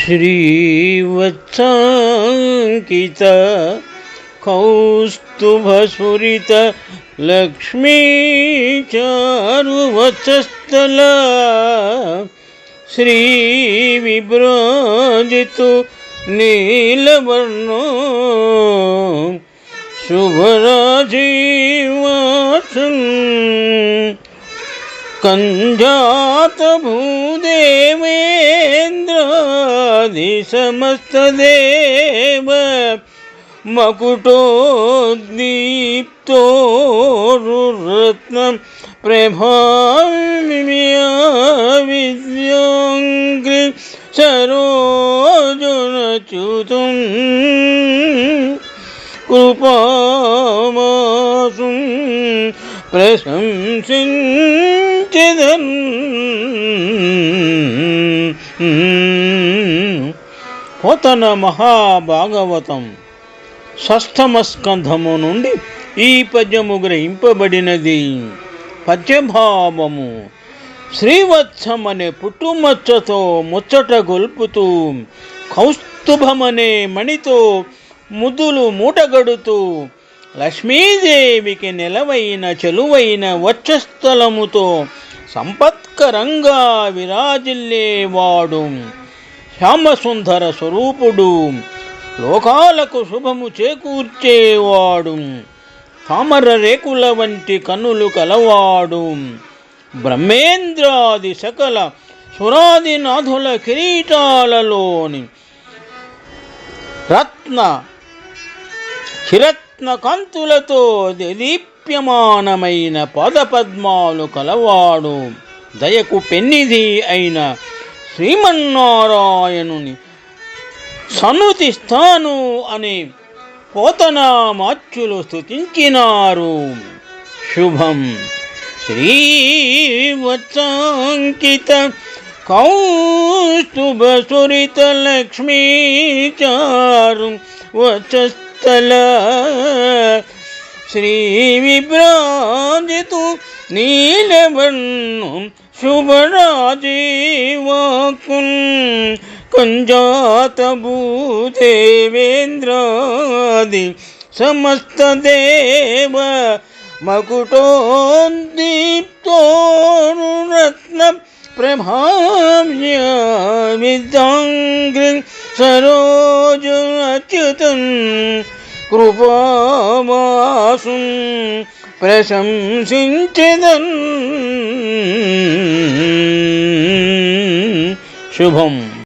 श्रीवत्साङ्कित कौस्तुभस्फुरित लक्ष्मीचारुवत्सस्थला श्रीविभ्राजितु नीलवर्णो शुभराजीवासन् आदि समस्त समस्तदेव मकुटोद्दीप्तोरुरत्नं प्रभाम्या विद्याङ्ग्रि सरोजुनच्युतं कृपामासुं प्रशंसिञ्चिदन् పోతన మహాభాగవతం. షష్ఠమస్కంధము నుండి ఈ పద్యము గ్రహింపబడినది. పద్యభావము. శ్రీవత్సమనే పుట్టుమచ్చతో ముచ్చట గొల్పుతూ కౌస్తుభమనే మణితో ముద్దులు మూటగడుతూ లక్ష్మీదేవికి నెలవైన చెలువైన వచ్చస్థలముతో సంపత్కరంగా విరాజిల్లేవాడు. శ్యామసుందర స్వరూపుడు. లోకాలకు శుభము చేకూర్చేవాడు. తామర రేకుల వంటి కన్నులు కలవాడు. బ్రహ్మేంద్రాది సకల సురాదినాథుల కిరీటాలలోని రత్న చిరత్న కాంతులతో దీప్యమానమైన పదపద్మాలు కలవాడు. దయకు పెన్నిది అయిన శ్రీమన్నారాయణుని సన్నుతిస్తాను అని పోతనామాచ్యులు స్థుతించినారు శుభం శ్రీవత్సాంకిత కౌస్తుభసురిత లక్ష్మీచారు వచస్థల శ్రీ नीलवण शुभराजीवाकुन् कुञ्जातभूदेवेन्द्रादि समस्तदेव मकुटोन्दीप्तोरुरत्नप्रभाव्यविदाङ्घ्रि सरोजुरच्युतन् कृपा वासुन्। ప్రశంసించదన్. శుభం.